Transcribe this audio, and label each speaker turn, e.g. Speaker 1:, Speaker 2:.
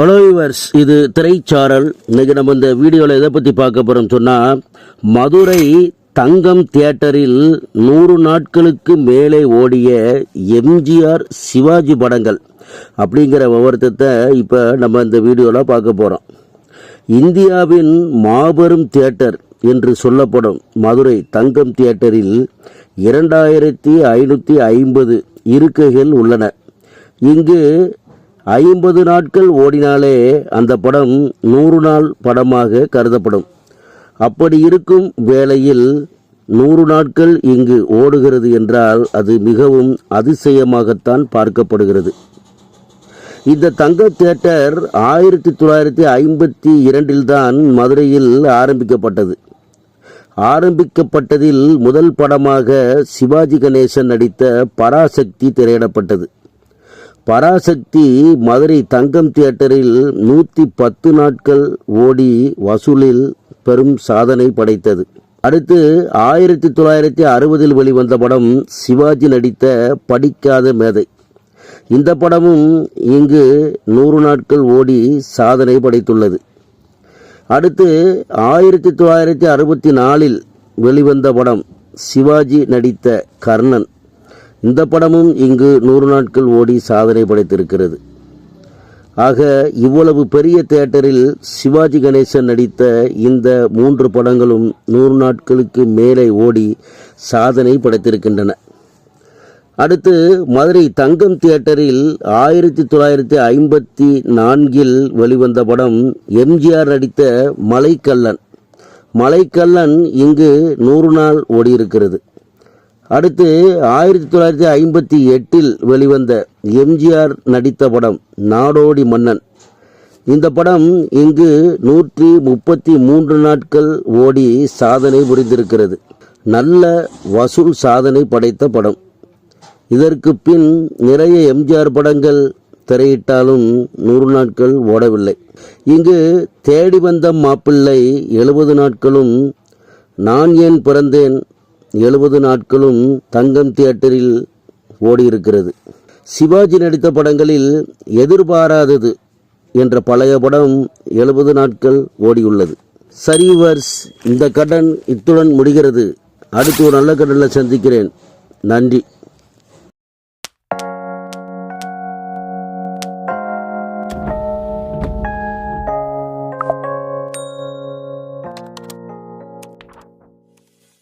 Speaker 1: Hello viewers இது திரைச்சாரல். இன்னைக்கு நம்ம இந்த வீடியோவில் எதை பற்றி பார்க்க போகிறோம் சொன்னால் மதுரை தங்கம் தியேட்டரில் நூறு நாட்களுக்கு மேலே ஓடிய எம்ஜிஆர் சிவாஜி படங்கள் அப்படிங்கிற விவரத்தை இப்போ நம்ம இந்த வீடியோவில் பார்க்க போகிறோம் இந்தியாவின் மாபெரும் தியேட்டர் என்று சொல்லப்படும் மதுரை தங்கம் தியேட்டரில் இரண்டாயிரத்தி ஐநூற்றி ஐம்பது இருக்கைகள் உள்ளன. இங்கு ஐம்பது நாட்கள் ஓடினாலே அந்த படம் நூறு நாள் படமாக கருதப்படும். அப்படி இருக்கும் வேளையில் நூறு நாட்கள் இங்கு ஓடுகிறது என்றால் அது மிகவும் அதிசயமாகத்தான் பார்க்கப்படுகிறது. இந்த தங்க தியேட்டர் ஆயிரத்தி தொள்ளாயிரத்தி ஐம்பத்தி இரண்டில்தான் மதுரையில் ஆரம்பிக்கப்பட்டது. ஆரம்பிக்கப்பட்டதில் முதல் படமாக சிவாஜி கணேசன் நடித்த பராசக்தி திரையிடப்பட்டது. பராசக்தி மதுரை தங்கம் தியேட்டரில் நூற்றி பத்து நாட்கள் ஓடி வசூலில் பெரும் சாதனை படைத்தது. அடுத்து ஆயிரத்தி தொள்ளாயிரத்தி அறுபதில் வெளிவந்த படம் சிவாஜி நடித்த படிக்காத மேதை. இந்த படமும் இங்கு நூறு நாட்கள் ஓடி சாதனை படைத்துள்ளது. அடுத்து ஆயிரத்தி தொள்ளாயிரத்தி அறுபத்தி நாலில் வெளிவந்த படம் சிவாஜி நடித்த கர்ணன். இந்த படமும் இங்கு நூறு நாட்கள் ஓடி சாதனை படைத்திருக்கிறது. ஆக இவ்வளவு பெரிய தியேட்டரில் சிவாஜி கணேசன் நடித்த இந்த மூன்று படங்களும் நூறு நாட்களுக்கு மேலே ஓடி சாதனை படைத்திருக்கின்றன. அடுத்து மதுரை தங்கம் தியேட்டரில் ஆயிரத்தி தொள்ளாயிரத்தி ஐம்பத்தி நான்கில் வெளிவந்த படம் எம்ஜிஆர் நடித்த மலைக்கல்லன். மலைக்கல்லன் இங்கு நூறு நாள் ஓடியிருக்கிறது. அடுத்து ஆயிரத்தி தொள்ளாயிரத்தி ஐம்பத்தி எட்டில் வெளிவந்த எம்ஜிஆர் நடித்த படம் நாடோடி மன்னன். இந்த படம் இங்கு நூற்றி முப்பத்தி மூன்று நாட்கள் ஓடி சாதனை புரிந்திருக்கிறது. நல்ல வசூல் சாதனை படைத்த படம். இதற்கு பின் நிறைய எம்ஜிஆர் படங்கள் திரையிட்டாலும் நூறு நாட்கள் ஓடவில்லை. இங்கு தேடி வந்த மாப்பிள்ளை எழுபது நாட்களும் நான் ஏன் பிறந்தேன் எழுபது நாட்களும் தங்கம் தியேட்டரில் ஓடியிருக்கிறது. சிவாஜி நடித்த படங்களில் எதிர்பாராதது என்ற பழைய படம் எழுபது நாட்கள் ஓடியுள்ளது. சரிவர்ஸ் இந்த கடன் இத்துடன் முடிகிறது. அடுத்து ஒரு நல்ல கடனில் சந்திக்கிறேன். நன்றி.